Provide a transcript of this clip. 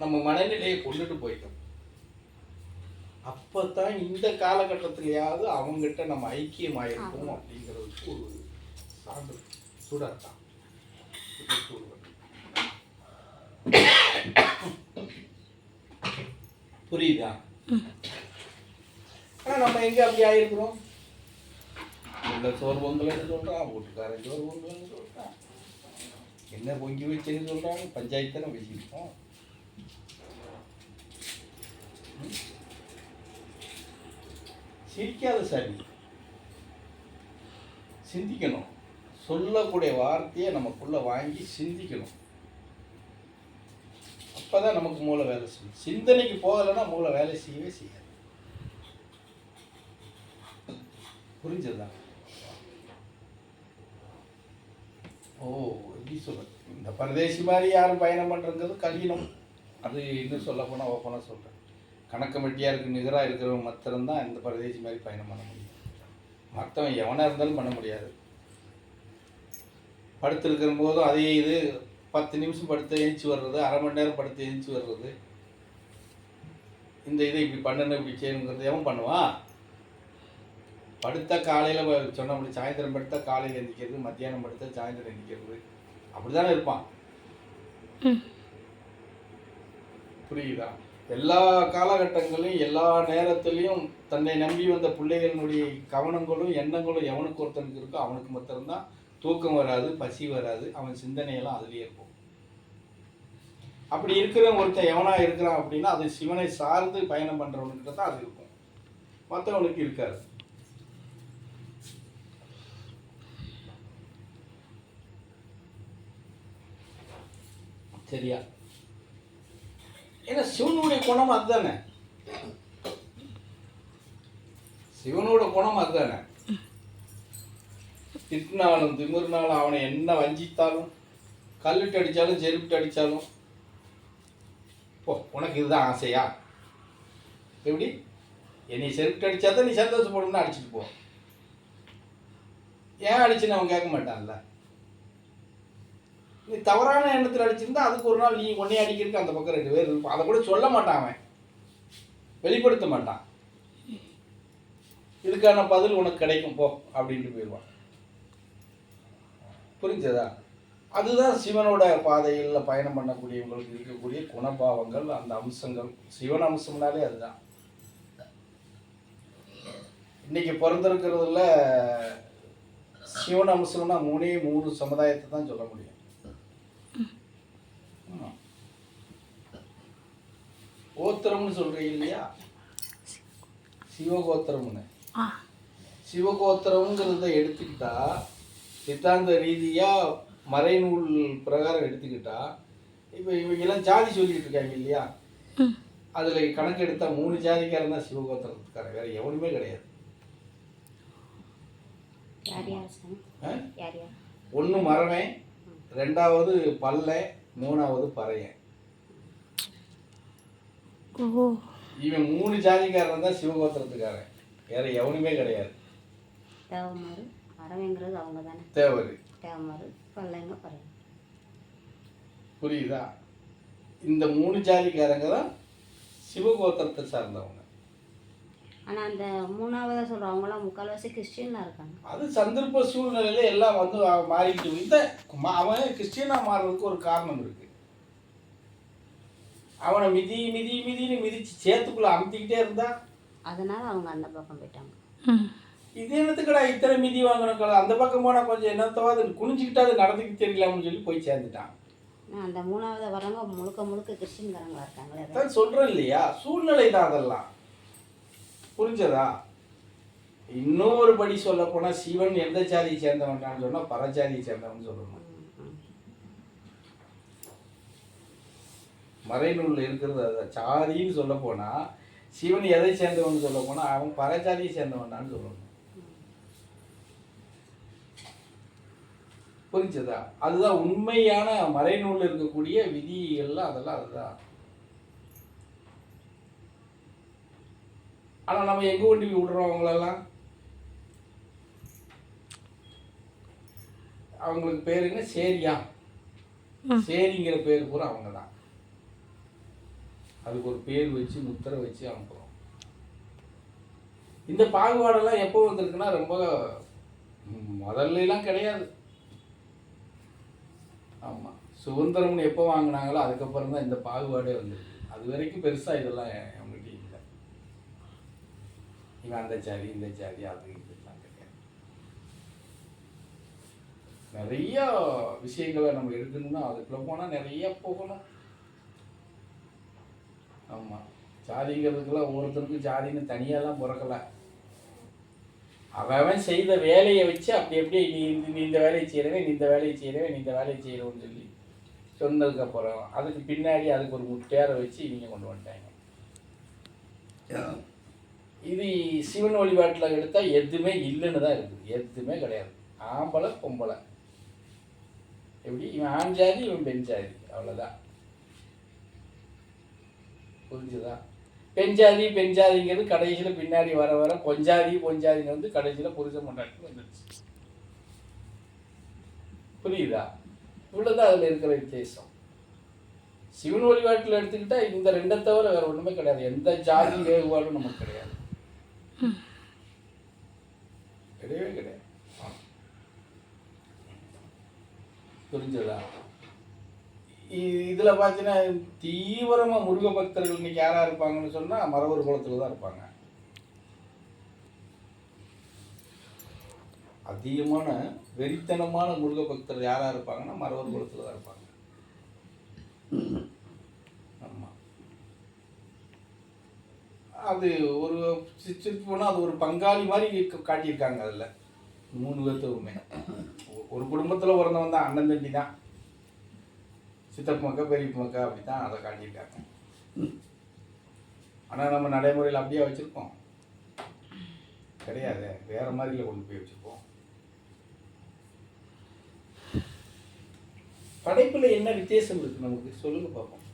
நம்ம மனநிலையை கொண்டுட்டு போயிட்டோம். அப்பதான் இந்த காலகட்டத்திலேயாவது அவங்ககிட்ட நம்ம ஐக்கியமாயிருக்கோம் அப்படிங்கிறதுக்கு ஒரு சான்று சுடத்தான். புரியுதா? ஆனா நம்ம எங்க அப்படி ஆயிருக்கிறோம்? உள்ள பொங்கல்னு சொல்றான் வீட்டுக்காரன் பொங்கல்னு சொல்றான் என்ன பொங்கி வச்சேன்னு சொல்கிறாங்க பஞ்சாயத்து தானே பேசியிருக்கோம் சிரிக்காத சாமி. சிந்திக்கணும். சொல்லக்கூடிய வார்த்தையை நமக்குள்ளே வாங்கி சிந்திக்கணும். அப்போ தான் நமக்கு மூளை வேலை செய்யும். சிந்தனைக்கு போகலைன்னா மூளை வேலை செய்யவே செய்யாது. புரிஞ்சதா? ஓ எப்படி சொல்கிறேன் இந்த பரதேசி மாதிரி யாரும் பயணம் பண்ணுறங்கிறது கடினம். அது இன்னும் சொல்ல போனால் ஓப்பனாக சொல்கிறேன் கணக்கு மெட்டியாருக்கு நிகராக இருக்கிறவங்க மாத்திரம்தான் இந்த பரதேசி மாதிரி பயணம் பண்ண முடியும். மற்றவன் எவனாக இருந்தாலும் பண்ண முடியாது. படுத்திருக்கிற போதும் அதே இது பத்து நிமிஷம் படுத்து எழுந்துச்சி வர்றது அரை மணி நேரம் படுத்து எழுந்துச்சி வர்றது. இந்த இதை இப்படி பண்ணணும் இப்படி செய்யணுங்கிறது எவன் பண்ணுவான். படுத்தா காலையில் சொன்ன அப்படி சாயந்தரம் படுத்தா காலையில் எந்திக்கிறது மத்தியானம் படுத்தா சாயந்தரம் எந்திக்கிறது அப்படிதானே இருப்பான். புரியுதா? எல்லா காலகட்டங்களையும் எல்லா நேரத்திலையும் தன்னை நம்பி வந்த பிள்ளைகளினுடைய கவனங்களும் எண்ணங்களும் எவனுக்கு ஒருத்தனுக்கு இருக்கோ அவனுக்கு மாத்திரம்தான் தூக்கம் வராது பசி வராது. அவன் சிந்தனையெல்லாம் அதுலேயே இருக்கும். அப்படி இருக்கிற ஒருத்தன் எவனா இருக்கிறான் அப்படின்னா அது சிவனை சார்ந்து பயணம் பண்றவனுக்கிட்ட தான் அது இருக்கும். மற்றவனுக்கு இருக்காது. சரியா ஏன்னா சிவனுடைய குணம் அதுதானே. சிவனோட குணம் அதுதானே. திட்டினாலும் திமிர்னாலும் அவனை என்ன வஞ்சித்தாலும் கல்லிட்டு அடித்தாலும் செருப்பிட்டு அடித்தாலும் போ உனக்கு இதுதான் ஆசையா? எப்படி? என்னை செருப்பிட்டு அடித்தா தான் நீ சந்தோஷப்படணும்னு அடிச்சுட்டு போ. ஏன் அடிச்சுன்னு அவன் கேட்க மாட்டான்ல? நீ தவறான எண்ணத்தில் அடிச்சிருந்தா அதுக்கு ஒரு நாள் நீ ஒன்னே அடிக்கிறதுக்கு அந்த பக்கம் ரெண்டு பேர் இருப்பான் அதை கூட சொல்ல மாட்டான் அவன். வெளிப்படுத்த மாட்டான். இதுக்கான பதில் உனக்கு கிடைக்கும் போ அப்படின்ட்டு போயிடுவான். புரிஞ்சதா? அதுதான் சிவனோட பாதையில் பயணம் பண்ணக்கூடியவங்களுக்கு இருக்கக்கூடிய குணபாவங்கள் அந்த அம்சங்கள். சிவன் அம்சம்னாலே அதுதான். இன்னைக்கு பிறந்திருக்கிறதுல சிவன் அம்சம்னா மூணே மூணு சமுதாயத்தை தான் சொல்ல முடியும். கோத்திரம்னு சொல்றீங்க இல்லையா? சிவகோத்திரம்னு. ஆ. சிவகோத்திரம்ங்கிறத எடுத்துக்கிட்டா சித்தாந்த ரீதியா மறைநூல் பிரகாரம் எடுத்துக்கிட்டா இப்போ இவங்கெல்லாம் ஜாதி சொல்லிட்டு இருக்காங்க இல்லையா? அதுல கணக்கு எடுத்தா மூணு ஜாதிக்காரன் தான் சிவகோத்திரத்துக்காரன் வேற எவனுமே கிடையாது. ஒன்று மரவன் ரெண்டாவது பல்லை மூணாவது பறையன். இவன் மூணு ஜாதிக்காரன் தான் சிவகோத்திரத்துக்காரன். வேற எவனுமே கிடையாது. தேவமாறு அறவைங்கிறது அவங்க தானே தேவர். தேவமாறு பல்லைங்க பறையங்க புரியுதா? இந்த மூணு ஜாதிக்காரங்க தான் சிவகோத்திரத்தை சார்ந்தவங்க. ஆனால் அந்த மூணாவதாக சொல்கிறவங்களாம் முக்கால்வாசி கிறிஸ்டியனாக இருக்காங்க. அது சந்தர்ப்ப சூழ்நிலையில எல்லாம் வந்து அவன் மாறிக்கிட்டு இந்த அவன் கிறிஸ்டியனா மாறுறதுக்கு ஒரு காரணம் இருக்கு. அவனை மிதி மிதி மிதின்னு மிதிச்சு சேத்துக்குள்ள அமுத்திக்கிட்டே இருந்தா அதனால் அவங்க அந்த பக்கம் போயிட்டாங்க. இது என்னத்துக்கடா இத்தனை மிதி வாங்கணும் அந்த பக்கம் போனா கொஞ்சம் என்னத்தவாது குனிஞ்சுக்கிட்டாது நடந்துக்கிட்டு தெரியலாம்னு சொல்லி போய் சேர்ந்துட்டான். அந்த மூணாவது வரவங்க முழுக்க முழுக்க கிறிஸ்டின்காரங்களா இருக்காங்களே. சொல்றேன் இல்லையா? சூழ்நிலை தான் அதெல்லாம். புரிஞ்சதா? இன்னொரு படி சொல்ல போனா சிவன் எந்த ஜாதியை சேர்ந்தவன்டான்னு சொன்னா பரஜாதியை சேர்ந்தவன் சொல்லணும் மறைநூல் இருக்கிறது அது சாதின்னு சொல்ல போனா சிவன் எதை சேர்ந்தவன் சொல்ல போனா அவன் பரஜாதியை சேர்ந்தவன்டான்னு சொல்லணும் புரிஞ்சதா? அதுதான் உண்மையான மறைநூல்ல இருக்கக்கூடிய விதிகள்லாம் அதெல்லாம் அதுதான். ஆனா நம்ம எங்க கொண்டு போய் விடுறோம் அவங்களெல்லாம்? அவங்களுக்கு பேர் என்ன? சேரியா. சேரிங்கிற பேர் பூரா அவங்க தான் அதுக்கு ஒரு பேர் வச்சு முத்திரை வச்சு அனுப்புகிறோம் இந்த பாகுபாடெல்லாம் எப்போ வந்திருக்குன்னா ரொம்ப ம், முதல்ல எல்லாம் கிடையாது. ஆமாம் சுதந்திரம்னு எப்போ வாங்கினாங்களோ அதுக்கப்புறம் தான் இந்த பாகுபாடே வந்திருக்கு. அது வரைக்கும் பெருசாக இதெல்லாம் இவன் அந்த ஜாதி இந்த ஜாதி அது இதெல்லாம் கிடையாது. நிறைய விஷயங்களை நம்ம எடுக்கணும்னா அதுக்குள்ள போனால் நிறைய போகணும் ஆமாம் ஜாதிங்கிறதுக்கெல்லாம் ஒவ்வொருத்தருக்கும் ஜாதின்னு தனியாலாம் பிறக்கலை. அவன் செய்த வேலையை வச்சு அப்படி எப்படி நீ இந்த- நீ இந்த வேலையை செய்கிறவன் நீ இந்த வேலையை செய்கிறவன் நீ இந்த வேலையை செய்கிறவன்னு சொல்லி சொன்னதுக்கப்புறம் அதுக்கு பின்னாடி அதுக்கு ஒரு முட்டையாரை வச்சு இவங்க கொண்டு வந்துட்டாங்க. இது சிவன் வழிபாட்டில் எடுத்தால் எதுவுமே இல்லைன்னு தான் இருக்குது. எதுவுமே கிடையாது. ஆம்பளை பொம்பளை. எப்படி? இவன் ஆண் ஜாதி இவன் பெண் ஜாதி. அவ்வளோதான் புரிஞ்சுதா? பெண் ஜாதி பெண் ஜாதிங்கிறது கடைசியில் பின்னாடி வர வர பொஞ்சாதி பொஞ்சாதிங்க வந்து கடைசியில் புரிஞ்ச மண்டாட்டி வந்துடுச்சு புரியுதா? இவ்வளோதான் அதில் இருக்கிற வித்தியாசம். சிவன் வழிபாட்டில் எடுத்துக்கிட்டால் இந்த ரெண்டை தவிர வேறு ஒன்றுமே கிடையாது. எந்த ஜாதி வேறுபாடும் நமக்கு கிடையாது. கிடையவே கிடையாது. புரிஞ்சதா? இதில் இதுல பார்த்தீங்கன்னா தீவிரமா முருக பக்தர்கள் இன்னைக்கு யாரா இருப்பாங்கன்னு சொன்னா மரவர் குளத்தில் தான் இருப்பாங்க. அதிகமான வெறித்தனமான முருக பக்தர் யாரா இருப்பாங்கன்னா மரவர் குளத்தில் தான் இருப்பாங்க. அது ஒரு சிரிச்சு போனால் அது ஒரு பங்காளி மாதிரி காட்டியிருக்காங்க அதில். மூணு பேர்த்துக்குமே. ஒரு குடும்பத்தில் பிறந்தவன் தான் அண்ணன் தம்பி தான். சித்தப்பு மக்கா பெரியப்பு மக்கா அப்படி தான் அதை காட்டியிருக்காங்க. ஆனால் நம்ம நடைமுறையில் அப்படியே வச்சுருக்கோம் கிடையாது. வேற மாதிரியில் கொண்டு போய் வச்சுருப்போம். படைப்பில் என்ன வித்தியாசம் இருக்குது நமக்கு? சொல்லுங்க பார்ப்போம்